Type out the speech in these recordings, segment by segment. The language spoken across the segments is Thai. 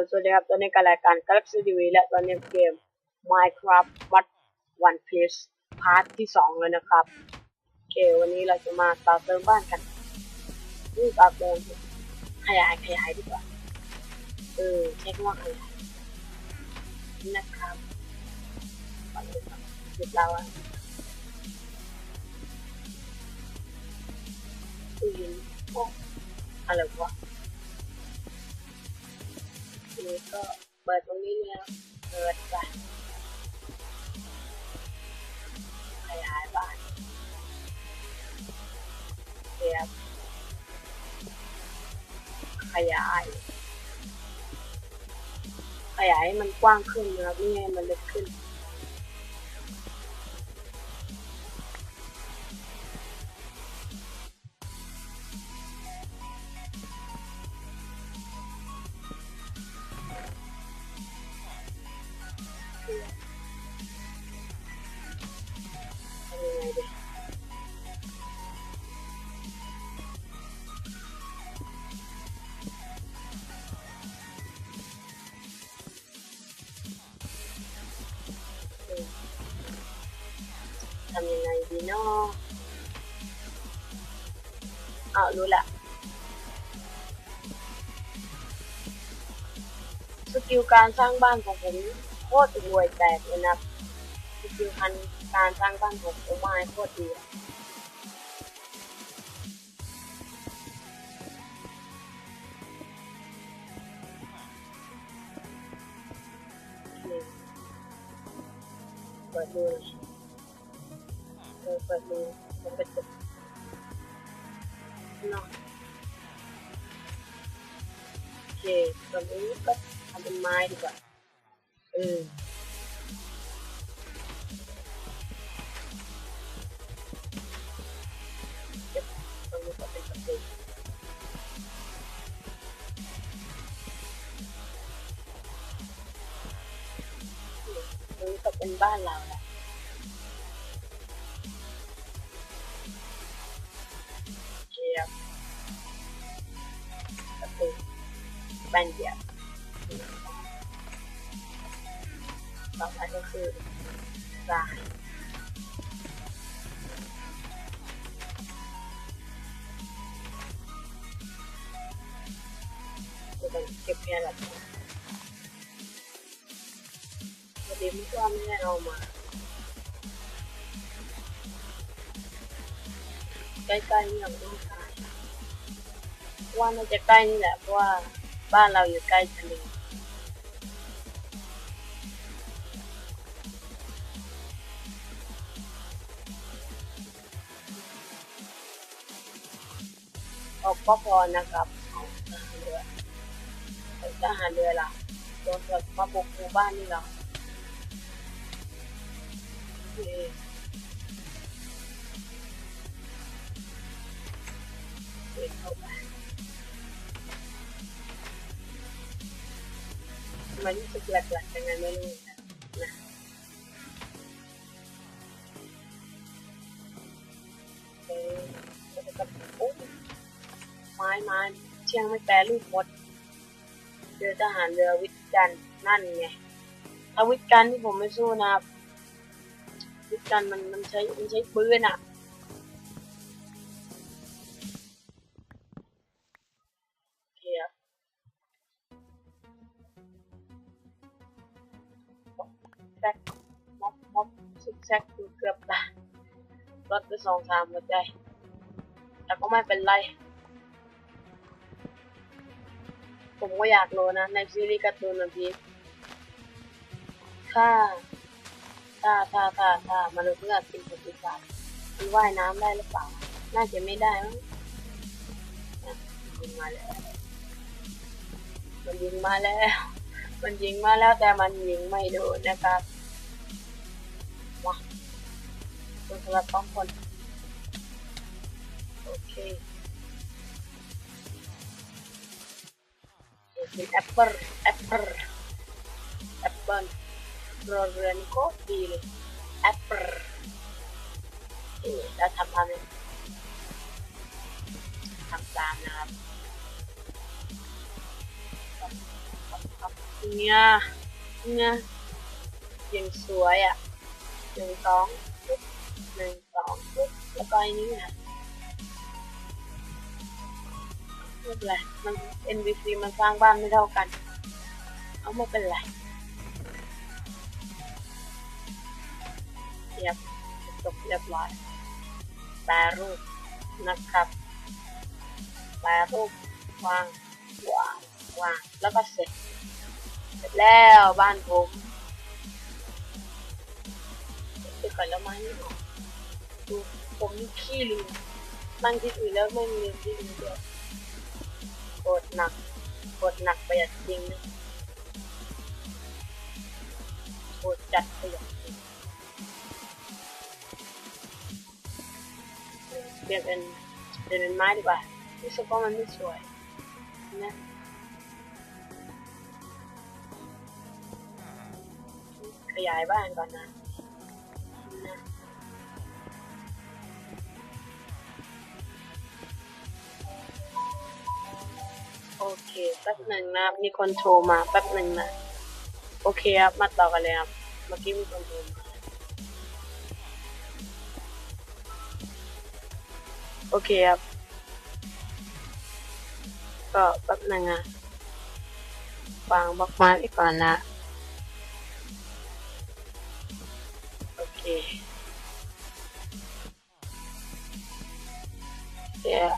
ลสวัสดีครับ ตอนนี้กับรายการ Galaxy TV และตอนนี้เกม Minecraft วัด One Piece พาร์ทที่สองเลยนะครับโอเควันนี้เราจะมาต่อเติมบ้านกันนี่ต่อเติมขยายขยายดีกว่า เออใช้คว่าขยายนะครับก่อนอื่นครับหยุดเราอะตู้ย็นโอ้อะไรวะ นี้ก็เปิดตรงนี้แล้วเปิดไปขยายบ้านเสียบขยาย ขยายให้มันกว้างขึ้นนะครับไม่ให้มันเล็กขึ้น นาะเอารู้ละสกิลการสร้างบ้านของผมโคตรรวยแตกเลยนะสกิลคันการสร้างบ้านของผมมาโคตรดีเปิดดู ปิดดูมันเป็นตึกเนาะโอเคตอนนี้ก็ทำเป็นไม้ดีกว่าเออตรงนี้ก็เป็นประตูตรงนี้ก็เป็นบ้านเราแหละ ละตัววันนี้ไม่ว่าไม่ได้เอามาใกล้ๆนี่เราต้องการว่าน่าจะใกล้นี่แหละเพราะว่า บ้านเราอยู่ใกล้ทะเลออกก็พอนะครับเอาทหารเรือเอาทหารเรือล่ะโดนแบบมาบุกหมู่บ้านนี่เหรอโอเดินเข้าไป มันรู้สึกแหลกๆยังไงไม่รู้นะนะเอโอ้ไม้ไม้เชียงไม่แปรรูปหมดเจอทหารเรือวิทย์กันนั่นไงถ้าวิทย์กันที่ผมไม่สู้นะครับวิทย์กันมันมันใช้มันใช้ปืนอะ กแซกดูเกือบตายรถไปสองสามหัวใจ แต่ก็ไม่เป็นไร ผมก็อยากรู้นะ ในซีรีส์การ์ตูนแบบนี้ถ้าถ้าถ้าถ้าถ้ามนุษย์เงือกเป็นปีศาจมันว่ายน้ำได้หรือเปล่า น่าจะไม่ได้มั้งนยิงมาแล้ว มันยิงมาแล้ว มันยิงมาแล้วแต่มันยิงไม่โดนนะครับ คุณสำหรับต้องคนโอเคเป็นแอปเปิลแอปเปิลแอปเปิลรอเรือนโคตรดีเลยแอปเปิลนี่เราทำทำเลยทำตามนะครับเนี่ยเนี่ยยังสวยอะหนึ่งสอง หนึ่งสองปุ๊บแล้วก็อันนี้นะไม่เป็นไรมัน NBC มันสร้างบ้านไม่เท่ากัน เอาไม่เป็นไรเรียบจบเรียบร้อยแปรรูปนะครับแปรรูปวางวางวางแล้วก็เสร็จ เสร็จแล้วบ้านผม ก่อนแล้วไหมดูผมขี้ลืมนั่งที่อื่นแล้วไม่มีที่ลืมด้วยโกดหนักกดหนักประหยัดจริงนะกดจัดประหยัดจริงเปลี่ยนเป็นเปลี่ยนเป็นไม้ดีกว่ารู้สึกว่ามันไม่สวยนะขยายบ้านก่อนนะ โอเคแป๊บหนึ่งนะมีคนโทรมาแป๊บหนึ่งนะ โอเคครับ มาต่อกันเลยครับ เมื่อกี้มีคนโทรมาโอเคครับ ก็แป๊บหนึ่งอะวางบล็อกม้ไว้ก่อนนะ เคเดี๋ยว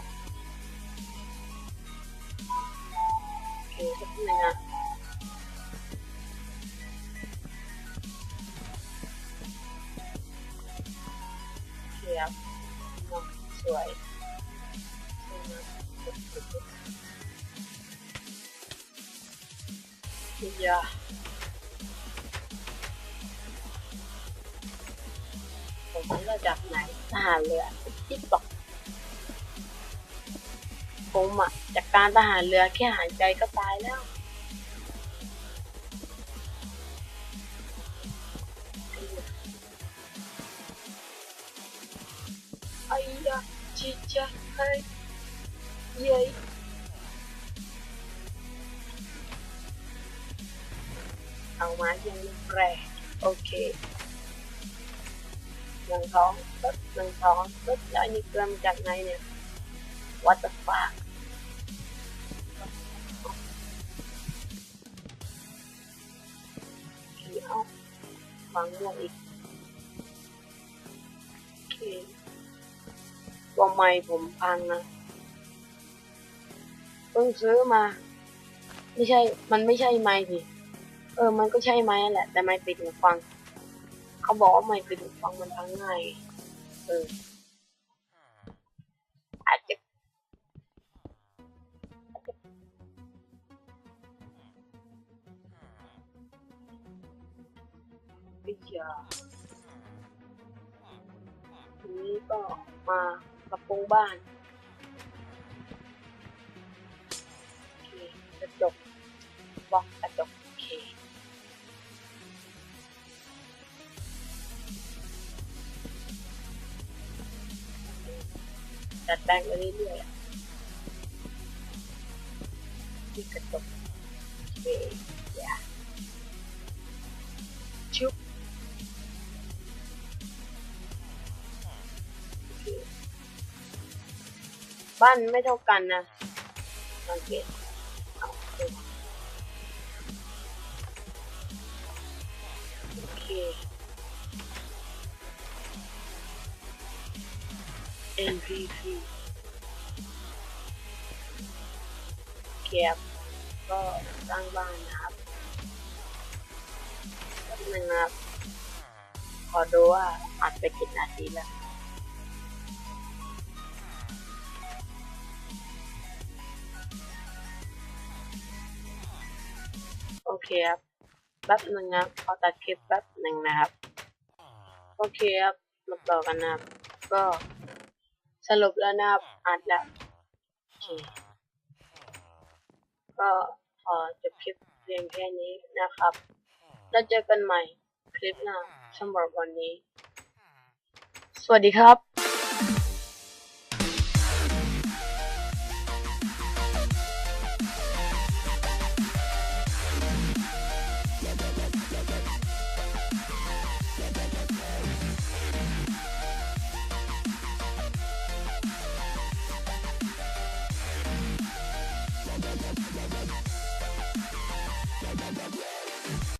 โอเคสักหนึ่งอะเคครับมสวยสวยเดี๋ยว ผมมาจากไหนทหารเรือที่ตกผมอะจากการทหารเรือแค่หายใจก็ตายแล้วไอ้ยาจิจะไอ้เยัยเอามายังแรงโอเค หนึ่งท้องปึ๊บหนึ่งท้องปึ๊บแล้วอันนี้เกลือมาจากไหนเนี่ย what the fuck ผีเอาฟังม่วงอีกโอเคตัวไม้ผมพังนะเพิ่งซื้อมา ไม่ใช่ มันไม่ใช่ไม้ดิเออ มันก็ใช่ไม้แหละ แต่ไม้ปิดหูฟัง เขาบอกว่าไม่ปิดหูฟังมันพังง่ายเออ อาจจะอาจจะไม่เชื่อทีนี้ก็มาปรับปรุงบ้านโอเคกระจกบล็อกกระจก ดัดแปลงไปเรื่อยๆที่กระจกเคอย่าชุบบ้านไม่เท่ากันนะสังเกตเอาโอเค NPP เกียบก็สร้างบ้านนะครับแป๊บนึงครับ ขอดูว่าอัดไปกี่นาทีแล้วโอเคครับแป๊บหนึ่งครับขอตัดคลิปแป๊บหนึ่งนะครับ โอเคครับมาต่อกันนะครับก็ สรุปแล้วนะครับอัดแล้วโอเคก็ขอจบคลิปเพียงแค่นี้นะครับ แล้วเจอกันใหม่คลิปหน้าสำหรับวันนี้ สวัสดีครับ